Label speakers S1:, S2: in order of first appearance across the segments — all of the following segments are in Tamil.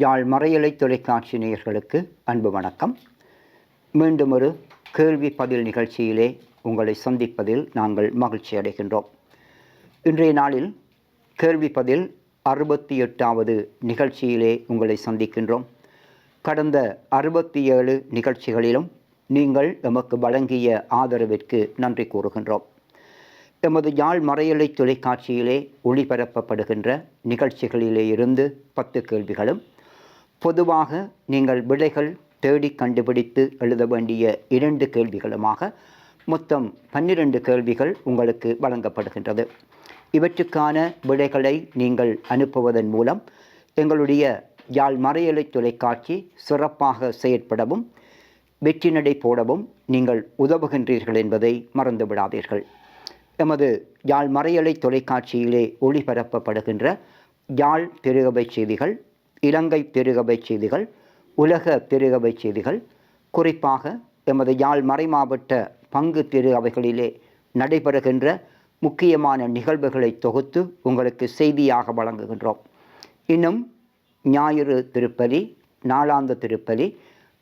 S1: யாழ் மறையலை தொலைக்காட்சி நேயர்களுக்கு அன்பு வணக்கம். மீண்டும் ஒரு கேள்வி பதில் நிகழ்ச்சியிலே உங்களை சந்திப்பதில் நாங்கள் மகிழ்ச்சி அடைகின்றோம். இன்றைய நாளில் கேள்வி பதில் அறுபத்தி எட்டாவது நிகழ்ச்சியிலே உங்களை சந்திக்கின்றோம். கடந்த அறுபத்தி ஏழு நிகழ்ச்சிகளிலும் நீங்கள் எமக்கு வழங்கிய ஆதரவிற்கு நன்றி கூறுகின்றோம். எமது யாழ் மறையலை தொலைக்காட்சியிலே ஒளிபரப்பப்படுகின்ற நிகழ்ச்சிகளிலே இருந்து பத்து கேள்விகளும் பொதுவாக நீங்கள் விடைகள் தேடி கண்டுபிடித்து எழுத வேண்டிய இரண்டு கேள்விகளுமாக மொத்தம் பன்னிரண்டு கேள்விகள் உங்களுக்கு வழங்கப்படுகின்றது. இவற்றுக்கான விடைகளை நீங்கள் அனுப்புவதன் மூலம் எங்களுடைய யாழ் மறையலை தொலைக்காட்சி சிறப்பாக செயற்படவும் வெற்றி நடை போடவும் நீங்கள் உதவுகின்றீர்கள் என்பதை மறந்து விடாதீர்கள். எமது யாழ் மறையலை தொலைக்காட்சியிலே ஒளிபரப்பப்படுகின்ற யாழ் திருகவை செய்திகள் இலங்கை பெருகவை செய்திகள் உலக பெருகவை செய்திகள். குறிப்பாக எமது யாழ் மறைமாவட்ட பங்கு திரு அவைகளிலே நடைபெறுகின்ற முக்கியமான நிகழ்வுகளை தொகுத்து உங்களுக்கு செய்தியாக வழங்குகின்றோம். இன்னும் ஞாயிறு திருப்பலி நாளாந்த திருப்பலி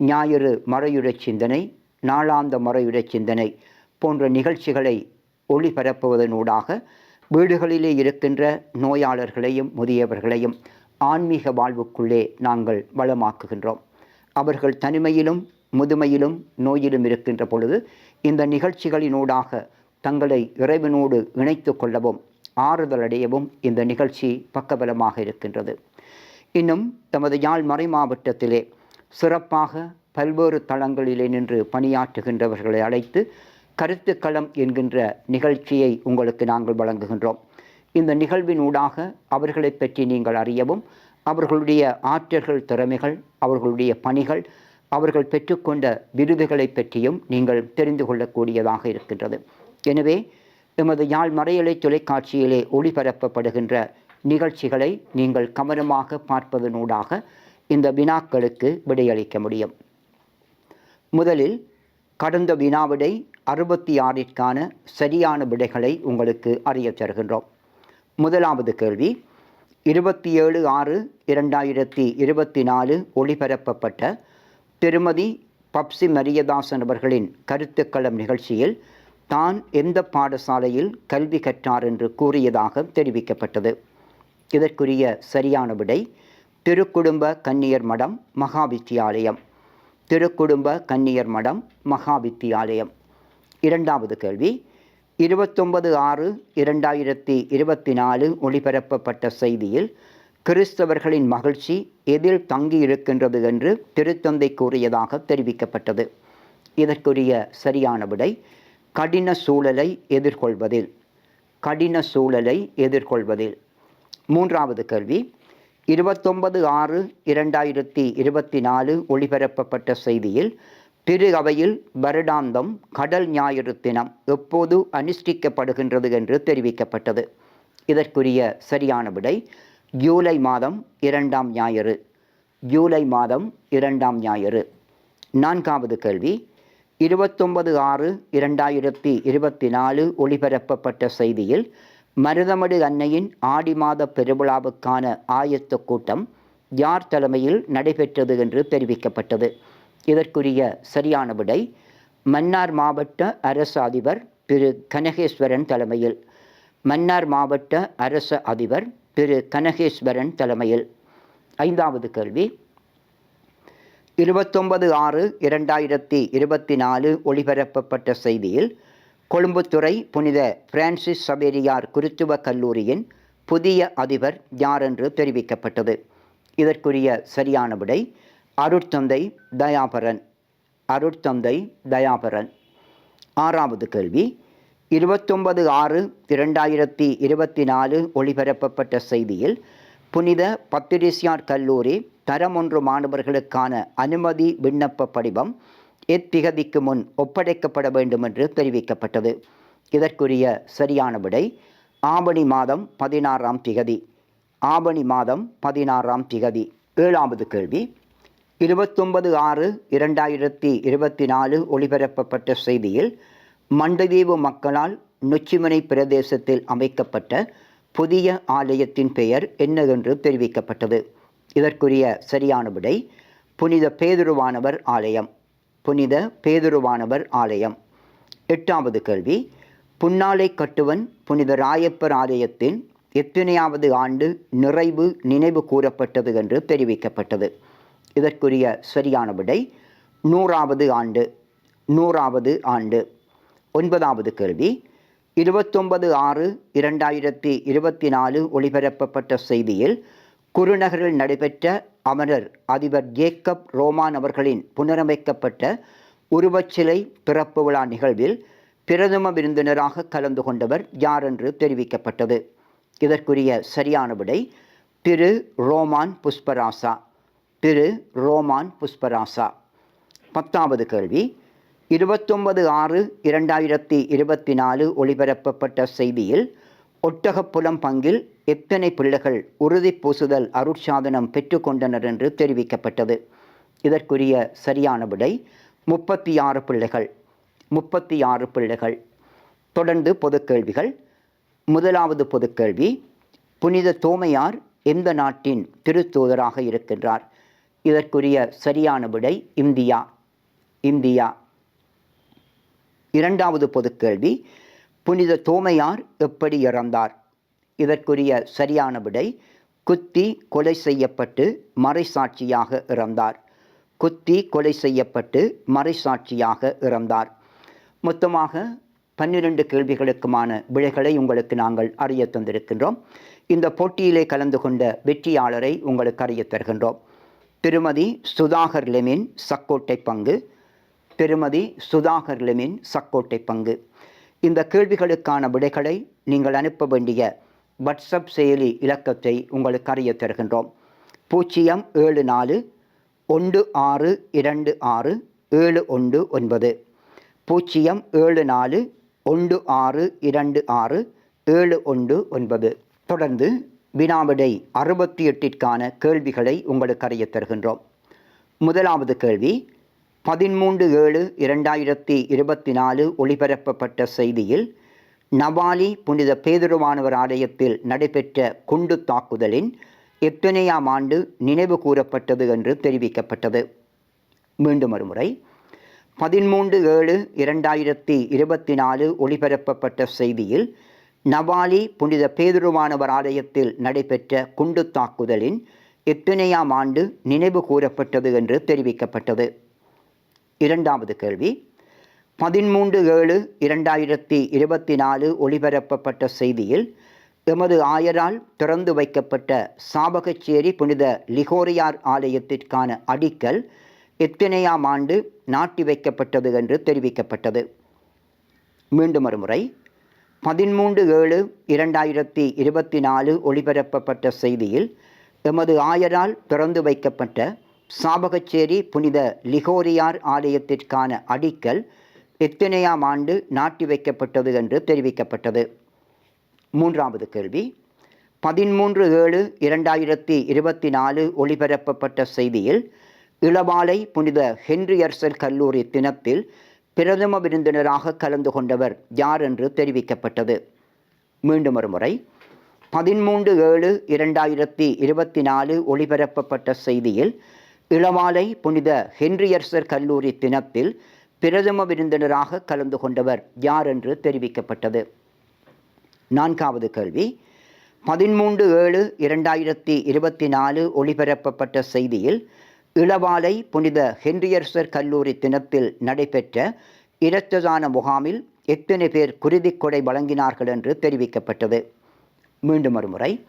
S1: ஞாயிறு மறையுரைச் சிந்தனை நாளாந்த மறையுடை சிந்தனை போன்ற நிகழ்ச்சிகளை ஒளிபரப்புவதனூடாக வீடுகளிலே இருக்கின்ற நோயாளர்களையும் முதியவர்களையும் ஆன்மீக வாழ்வுக்குள்ளே நாங்கள் வளமாக்குகின்றோம். அவர்கள் தனிமையிலும் முதுமையிலும் நோயிலும் இருக்கின்ற பொழுது இந்த நிகழ்ச்சிகளினூடாக தங்களை இறைவனோடு இணைத்து கொள்ளவும் ஆறுதல் அடையவும் இந்த நிகழ்ச்சி பக்கபலமாக இருக்கின்றது. இன்னும் தமது யாழ் மறை மாவட்டத்திலே சிறப்பாக பல்வேறு தளங்களிலே நின்று பணியாற்றுகின்றவர்களை அழைத்து கருத்துக்களம் என்கின்ற நிகழ்ச்சியை உங்களுக்கு நாங்கள் வழங்குகின்றோம். இந்த நிகழ்வினூடாக அவர்களை பற்றி நீங்கள் அறியவும் அவர்களுடைய ஆற்றல்கள் திறமைகள் அவர்களுடைய பணிகள் அவர்கள் பெற்றுக்கொண்ட விருதுகளை பற்றியும் நீங்கள் தெரிந்து கொள்ளக்கூடியதாக இருக்கின்றது. எனவே எமது யாழ் மறையலை தொலைக்காட்சியிலே ஒளிபரப்பப்படுகின்ற நிகழ்ச்சிகளை நீங்கள் கவனமாக பார்ப்பதனூடாக இந்த வினாக்களுக்கு விடையளிக்க முடியும். முதலில் கடந்த வினாவிடை அறுபத்தி ஆறிற்கான சரியான விடைகளை உங்களுக்கு அறிய தருகின்றோம் முதலாவது கேள்வி. இருபத்தி ஏழு ஆறு இரண்டாயிரத்தி இருபத்தி நாலு ஒளிபரப்பப்பட்ட திருமதி பப்சி மரியதாசன் அவர்களின் கருத்துக்களம் நிகழ்ச்சியில் தான் எந்த பாடசாலையில் கல்வி கற்றார் என்று கூறியதாக தெரிவிக்கப்பட்டது. இதற்குரிய சரியான விடை திருக்குடும்ப கன்னியர் மடம் மகாவித்தியாலயம். திருக்குடும்ப கன்னியர் மடம் மகாவித்தியாலயம். இரண்டாவது கேள்வி. இருபத்தொன்பது ஆறு இரண்டாயிரத்தி இருபத்தி நாலு ஒளிபரப்பப்பட்ட செய்தியில் கிறிஸ்தவர்களின் மகிழ்ச்சி எதில் தங்கியிருக்கின்றது என்று திருத்தந்தை கூறியதாக தெரிவிக்கப்பட்டது. இதற்குரிய சரியான விடை கடின சூழலை எதிர்கொள்வதில். கடின சூழலை எதிர்கொள்வதில். மூன்றாவது கேள்வி இருபத்தொன்பது ஆறு இரண்டாயிரத்தி இருபத்தி நாலு ஒளிபரப்பப்பட்ட செய்தியில் திரு அவையில் வருடாந்தம் கடல் ஞாயிறு தினம் எப்போது அனுஷ்டிக்கப்படுகின்றது என்று தெரிவிக்கப்பட்டது. இதற்குரிய சரியான விடை ஜூலை மாதம் இரண்டாம் ஞாயிறு. ஜூலை மாதம் இரண்டாம் ஞாயிறு. நான்காவது கேள்வி. இருபத்தொன்பது ஆறு இரண்டாயிரத்தி இருபத்தி நாலு ஒளிபரப்பப்பட்ட செய்தியில் மருதமடு அன்னையின் ஆடி மாத பெருவிழாவுக்கான ஆயத்த கூட்டம் யார் தலைமையில் நடைபெற்றது என்று தெரிவிக்கப்பட்டது. இதற்குரிய சரியான விடை மன்னார் மாவட்ட அரசு அதிபர் திரு கனகேஸ்வரன் தலைமையில். மன்னார் மாவட்ட அரசு அதிபர் திரு கனகேஸ்வரன் தலைமையில். ஐந்தாவது கேள்வி. இருபத்தொன்பது ஆறு இரண்டாயிரத்தி இருபத்தி நாலு ஒளிபரப்பப்பட்ட செய்தியில் கொழும்புத்துறை புனித பிரான்சிஸ் சபேரியார் குருத்துவ கல்லூரியின் புதிய அதிபர் யார் என்று தெரிவிக்கப்பட்டது. இதற்குரிய சரியான விடை அருட்தந்தை தயாபரன். அருட்தந்தை தயாபரன். ஆறாவது கேள்வி. இருபத்தொன்பது ஆறு இரண்டாயிரத்தி இருபத்தி நாலு ஒளிபரப்பப்பட்ட செய்தியில் புனித பத்திரிசியார் கல்லூரி தரம் ஒன்று மாணவர்களுக்கான அனுமதி விண்ணப்ப படிவம் எத்திகதிக்கு முன் ஒப்படைக்கப்பட வேண்டும் என்று தெரிவிக்கப்பட்டது. இதற்குரிய சரியான விடை ஆவணி மாதம் பதினாறாம் திகதி. ஆவணி மாதம் பதினாறாம் திகதி. ஏழாவது கேள்வி. இருபத்தொன்பது ஆறு இரண்டாயிரத்தி இருபத்தி நாலு ஒளிபரப்பப்பட்ட செய்தியில் மண்டதீவு மக்களால் நொச்சிமனை பிரதேசத்தில் அமைக்கப்பட்ட புதிய ஆலயத்தின் பெயர் என்ன என்று தெரிவிக்கப்பட்டது. இதற்குரிய சரியான விடை புனித பேதுருவானவர் ஆலயம். புனித பேதுருவானவர் ஆலயம். எட்டாவது கேள்வி புன்னாலை கட்டுவன் புனித ராயப்பர் ஆலயத்தின் எத்தனையாவது ஆண்டு நிறைவு நினைவு கூறப்பட்டது என்று தெரிவிக்கப்பட்டது. இதற்குரிய சரியான விடை நூறாவது ஆண்டு நூறாவது ஆண்டு. ஒன்பதாவது கேள்வி இருபத்தொன்பது ஆறு இரண்டாயிரத்தி இருபத்தி நாலு ஒளிபரப்பப்பட்ட செய்தியில் குருநகரில் நடைபெற்ற அமரர் அதிபர் ஜேக்கப் ரோமான் அவர்களின் புனரமைக்கப்பட்ட உருவச்சிலை திறப்பு விழா நிகழ்வில் பிரதம விருந்தினராக கலந்து கொண்டவர் யார் என்று தெரிவிக்கப்பட்டது. இதற்குரிய சரியான விடை திரு ரோமான் புஷ்பராசா. திரு ரோமான் புஷ்பராசா. பத்தாவது கேள்வி. இருபத்தொன்பது ஆறு இரண்டாயிரத்தி இருபத்தி நாலு ஒளிபரப்பப்பட்ட செய்தியில் ஒட்டகப்புலம் பங்கில் எத்தனை பிள்ளைகள் உறுதி பூசுதல் அருட்சாதனம் பெற்றுக்கொண்டனர் என்று தெரிவிக்கப்பட்டது. இதற்குரிய சரியான விடை முப்பத்தி ஆறு பிள்ளைகள். முப்பத்தி ஆறு பிள்ளைகள். தொடர்ந்து பொதுக்கேள்விகள் முதலாவது பொதுக்கேள்வி புனித தோமையார் எந்த நாட்டின் திருத்தூதராக இருக்கின்றார்? இதற்குரிய சரியான விடை இந்தியா. இந்தியா. இரண்டாவது பொதுக்கேள்வி புனித தோமையார் எப்படி இறந்தார்? இதற்குரிய சரியான விடை குத்தி கொலை செய்யப்பட்டு மறைசாட்சியாக இறந்தார். குத்தி கொலை செய்யப்பட்டு மறைசாட்சியாக இறந்தார். மொத்தமாக பன்னிரண்டு கேள்விகளுக்குமான விடைகளை உங்களுக்கு நாங்கள் அறிய தந்திருக்கின்றோம். இந்த போட்டியிலே கலந்து கொண்ட வெற்றியாளரை உங்களுக்கு அறிய தருகின்றோம். திருமதி சுதாகர் லெமின் சக்கோட்டை பங்கு. திருமதி சுதாகர் லெமின் சக்கோட்டை பங்கு. இந்த கேள்விகளுக்கான விடைகளை நீங்கள் அனுப்ப வேண்டிய வாட்ஸ்அப் செயலி இலக்கத்தை உங்களுக்கு அறிய தருகின்றோம். பூஜ்ஜியம் ஏழு நாலு ஒன்று ஆறு இரண்டு ஆறு ஏழு ஒன்று ஒன்பது. பூஜ்ஜியம் ஏழு நாலு ஒன்று ஆறு இரண்டு ஆறு ஏழு ஒன்று ஒன்பது. தொடர்ந்து வினாவிடை அறுபத்தி எட்டிற்கான கேள்விகளை உங்களுக்கு அறிய தருகின்றோம் முதலாவது கேள்வி பதிமூன்று ஏழு இரண்டாயிரத்தி இருபத்தி நாலு ஒளிபரப்பப்பட்ட செய்தியில் நவாலி புனித பேதுருவானவர் ஆலயத்தில் நடைபெற்ற குண்டு தாக்குதலின் எத்தனையாம் ஆண்டு நினைவு கூறப்பட்டது என்று தெரிவிக்கப்பட்டது. மீண்டும் ஒருமுறை பதிமூன்று ஏழு இரண்டாயிரத்தி இருபத்தி நாலு ஒளிபரப்பப்பட்ட செய்தியில் நவாலி புனித பேதுருவானவர் ஆலயத்தில் நடைபெற்ற குண்டு தாக்குதலின் எத்தனையாம் ஆண்டு நினைவு கூறப்பட்டது என்று தெரிவிக்கப்பட்டது. இரண்டாவது கேள்வி. பதிமூன்று ஏழு இரண்டாயிரத்தி இருபத்தி நாலு ஒளிபரப்பப்பட்ட செய்தியில் எமது ஆயரால் திறந்து வைக்கப்பட்ட சாபகச்சேரி புனித லிகோரியார் ஆலயத்திற்கான அடிக்கல் எத்தனையாம் ஆண்டு நாட்டி வைக்கப்பட்டது என்று தெரிவிக்கப்பட்டது. மீண்டும் ஒருமுறை பதிமூன்று ஏழு இரண்டாயிரத்தி இருபத்தி நாலு ஒளிபரப்பப்பட்ட செய்தியில் எமது ஆயரால் திறந்து வைக்கப்பட்ட சாபகச்சேரி புனித லிகோரியார் ஆலயத்திற்கான அடிக்கல் எத்தனையாம் ஆண்டு நாட்டி வைக்கப்பட்டது என்று தெரிவிக்கப்பட்டது. மூன்றாவது கேள்வி பதிமூன்று ஏழு இரண்டாயிரத்தி இருபத்தி நாலு ஒளிபரப்பப்பட்ட செய்தியில் இளவாலை புனித ஹென்ரியர்சல் கல்லூரி தினத்தில் பிரதம விருந்தினராக கலந்து கொண்டவர் யார் என்று தெரிவிக்கப்பட்டது. மீண்டும் ஒரு முறை. பதிமூன்று ஏழு இரண்டாயிரத்தி இருபத்தி நாலு ஒளிபரப்பப்பட்ட செய்தியில் இளவாலை புனித ஹென்ரியர்சர் கல்லூரி தினத்தில் பிரதம விருந்தினராக கலந்து கொண்டவர் யார் என்று தெரிவிக்கப்பட்டது. நான்காவது கேள்வி. பதிமூன்று ஏழு இரண்டாயிரத்தி இருபத்தி நாலு ஒளிபரப்பப்பட்ட செய்தியில் இளவாலை புனித ஹென்ரியர்சர் கல்லூரி தினத்தில் நடைபெற்ற இரத்ததான முகாமில் எத்தனை பேர் குருதிக் கொடை வழங்கினார்கள் என்று தெரிவிக்கப்பட்டது. மீண்டும் ஒருமுறை.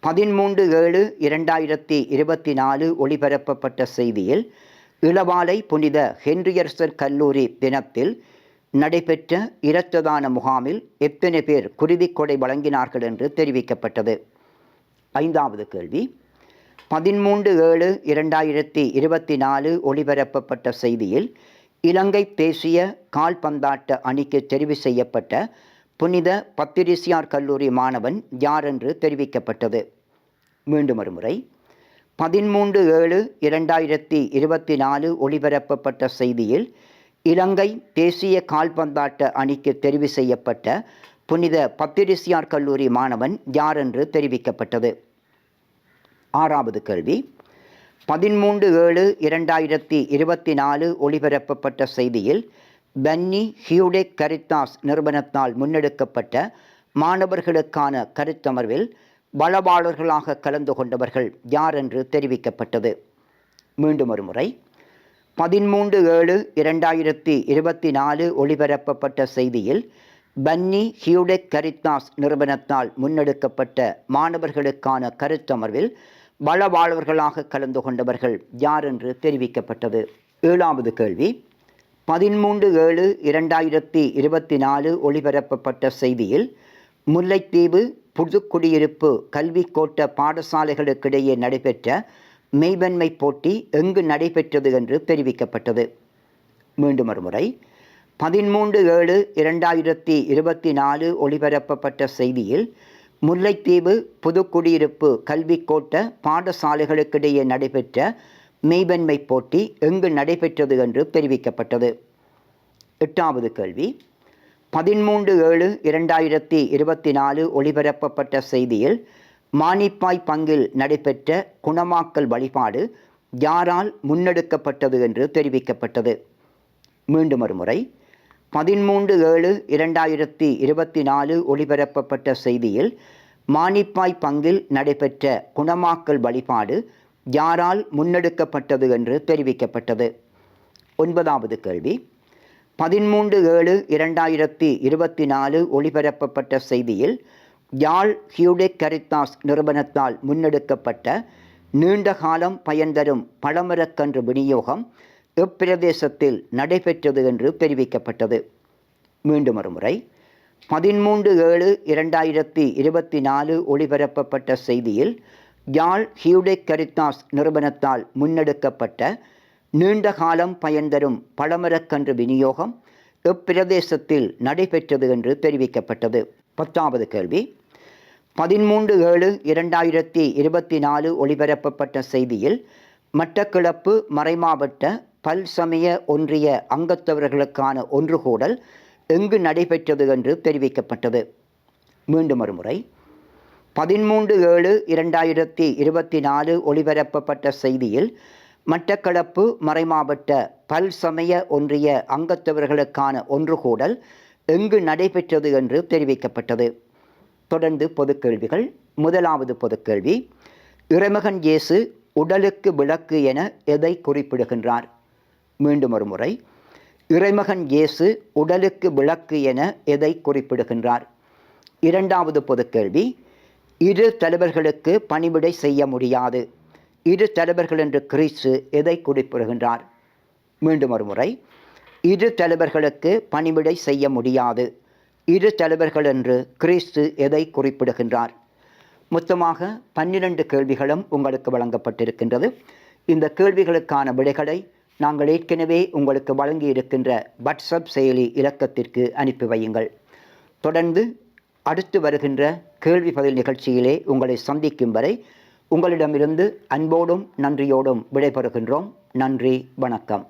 S1: பதிமூன்று ஏழு இரண்டாயிரத்தி இருபத்தி நாலு ஒளிபரப்பப்பட்ட செய்தியில் இளவாலை புனித ஹென்ரியர்சர் கல்லூரி தினத்தில் நடைபெற்ற இரத்ததான முகாமில் எத்தனை பேர் குருதிக் கொடை வழங்கினார்கள் என்று தெரிவிக்கப்பட்டது. ஐந்தாவது கேள்வி. பதிமூன்று ஏழு இரண்டாயிரத்தி இருபத்தி நாலு ஒளிபரப்பப்பட்ட செய்தியில் இலங்கை தேசிய கால்பந்தாட்ட அணிக்கு தெரிவு செய்யப்பட்ட புனித பத்திரிசியார் கல்லூரி மாணவன் யார் என்று தெரிவிக்கப்பட்டது? மீண்டும் ஒருமுறை. பதிமூன்று ஏழு இரண்டாயிரத்தி இருபத்தி நாலு ஒளிபரப்பப்பட்ட செய்தியில் இலங்கை தேசிய கால்பந்தாட்ட அணிக்கு தெரிவு செய்யப்பட்ட புனித பத்திரிசியார் கல்லூரி மாணவன் யார் என்று தெரிவிக்கப்பட்டது? ஆறாவது கேள்வி பதிமூன்று ஏழு இரண்டாயிரத்தி இருபத்தி நாலு ஒளிபரப்பப்பட்ட செய்தியில் பன்னி ஹியூடெக் கரித்தாஸ் நிறுவனத்தால் முன்னெடுக்கப்பட்ட மாணவர்களுக்கான கருத்தமர்வில் பலவாளர்களாக கலந்து கொண்டவர்கள் யார் என்று தெரிவிக்கப்பட்டது? மீண்டும் ஒரு முறை. பதிமூன்று ஏழு இரண்டாயிரத்தி இருபத்தி நாலு ஒளிபரப்பப்பட்ட செய்தியில் பன்னி ஹியூடெக் கரித்தாஸ் நிறுவனத்தால் முன்னெடுக்கப்பட்ட மாணவர்களுக்கான கருத்தமர்வில் வளவாழ்வர்களாக கலந்து கொண்டவர்கள் யார் என்று தெரிவிக்கப்பட்டது? ஏழாவது கேள்வி. பதிமூன்று ஏழு இரண்டாயிரத்தி இருபத்தி நாலு ஒளிபரப்பப்பட்ட செய்தியில் முல்லைத்தீவு புதுக்குடியிருப்பு கல்வி கோட்ட பாடசாலைகளுக்கிடையே நடைபெற்ற மெய்வன்மை போட்டி எங்கு நடைபெற்றது என்று தெரிவிக்கப்பட்டது. மீண்டும் ஒருமுறை. பதிமூன்று ஏழு இரண்டாயிரத்தி இருபத்தி நாலு ஒளிபரப்பப்பட்ட செய்தியில் முல்லைத்தீவு புதுக்குடியிருப்பு கல்விக்கோட்ட பாடசாலைகளுக்கிடையே நடைபெற்ற மெய்வன்மை போட்டி எங்கு நடைபெற்றது என்று தெரிவிக்கப்பட்டது. எட்டாவது கேள்வி. பதிமூன்று ஏழு இரண்டாயிரத்தி இருபத்தி நாலு ஒளிபரப்பப்பட்ட செய்தியில் மானிப்பாய் பங்கில் நடைபெற்ற குணமாக்கல் வழிபாடு யாரால் முன்னெடுக்கப்பட்டது என்று தெரிவிக்கப்பட்டது. மீண்டும் ஒரு முறை பதிமூன்று ஏழு இரண்டாயிரத்தி இருபத்தி நாலு ஒளிபரப்பப்பட்ட செய்தியில் மானிப்பாய் பங்கில் நடைபெற்ற குணமாக்கல் வழிபாடு யாரால் முன்னெடுக்கப்பட்டது என்று தெரிவிக்கப்பட்டது. ஒன்பதாவது கேள்வி. பதிமூன்று ஏழு இரண்டாயிரத்தி இருபத்தி நாலு ஒளிபரப்பப்பட்ட செய்தியில் யாழ் ஹியூடெக் கரித்தாஸ் நிறுவனத்தால் முன்னெடுக்கப்பட்ட நீண்ட காலம் பயன்தரும் பழமரக்கன்று விநியோகம் எப்பிரதேசத்தில் நடைபெற்றது என்று தெரிவிக்கப்பட்டது. மீண்டும் ஒரு முறை பதிமூன்று ஏழு இரண்டாயிரத்தி இருபத்தி நாலு ஒளிபரப்பப்பட்ட செய்தியில் யாழ் ஹியூடெக் கரித்தாஸ் நிறுவனத்தால் முன்னெடுக்கப்பட்ட நீண்ட காலம் பயன்தரும் பழமரக்கன்று விநியோகம் எப்பிரதேசத்தில் நடைபெற்றது என்று தெரிவிக்கப்பட்டது. பத்தாவது கேள்வி. பதிமூன்று ஏழு இரண்டாயிரத்தி இருபத்தி நாலு ஒளிபரப்பப்பட்ட செய்தியில் மட்டக்கிளப்பு மறைமாவட்ட பல்சமய ஒன்றிய அங்கத்தவர்களுக்கான ஒன்றுகூடல் எங்கு நடைபெற்றது என்று தெரிவிக்கப்பட்டது. மீண்டும் ஒருமுறை. பதிமூன்று ஏழு இரண்டாயிரத்தி இருபத்தி நாலு ஒளிபரப்பப்பட்ட செய்தியில் மட்டக்களப்பு மறைமாவட்ட பல்சமய ஒன்றிய அங்கத்தவர்களுக்கான ஒன்றுகூடல் எங்கு நடைபெற்றது என்று தெரிவிக்கப்பட்டது. தொடர்ந்து பொதுக்கேள்விகள். முதலாவது பொதுக்கேள்வி இறைமகன் இயேசு உடலுக்கு விளக்கு என எதை குறிப்பிடுகின்றார்? மீண்டும் ஒரு முறை இறைமகன் இயேசு உடலுக்கு விளக்கு என எதை குறிப்பிடுகின்றார்? இரண்டாவது பொதுக்கேள்வி இரு தலைவர்களுக்கு பணிவிடை செய்ய முடியாது. இரு தலைவர்கள் என்று கிறிஸ்து எதை குறிப்பிடுகின்றார்? மீண்டும் ஒரு முறை இரு தலைவர்களுக்கு பணிவிடை செய்ய முடியாது. இரு தலைவர்கள் என்று கிறிஸ்து எதை குறிப்பிடுகின்றார்? மொத்தமாக பன்னிரண்டு கேள்விகளும் உங்களுக்கு வழங்கப்பட்டிருக்கின்றது. இந்த கேள்விகளுக்கான விடைகளை நாங்கள் ஏற்கனவே உங்களுக்கு வழங்கி இருக்கின்ற வாட்ஸ்அப் செயலி இலக்கத்திற்கு அனுப்பி வையுங்கள். தொடர்ந்து அடுத்து வருகின்ற கேள்வி பதில் நிகழ்ச்சியிலே உங்களை சந்திக்கும் வரை உங்களிடமிருந்து அன்போடும் நன்றியோடும் விடைபெறுகின்றோம். நன்றி வணக்கம்.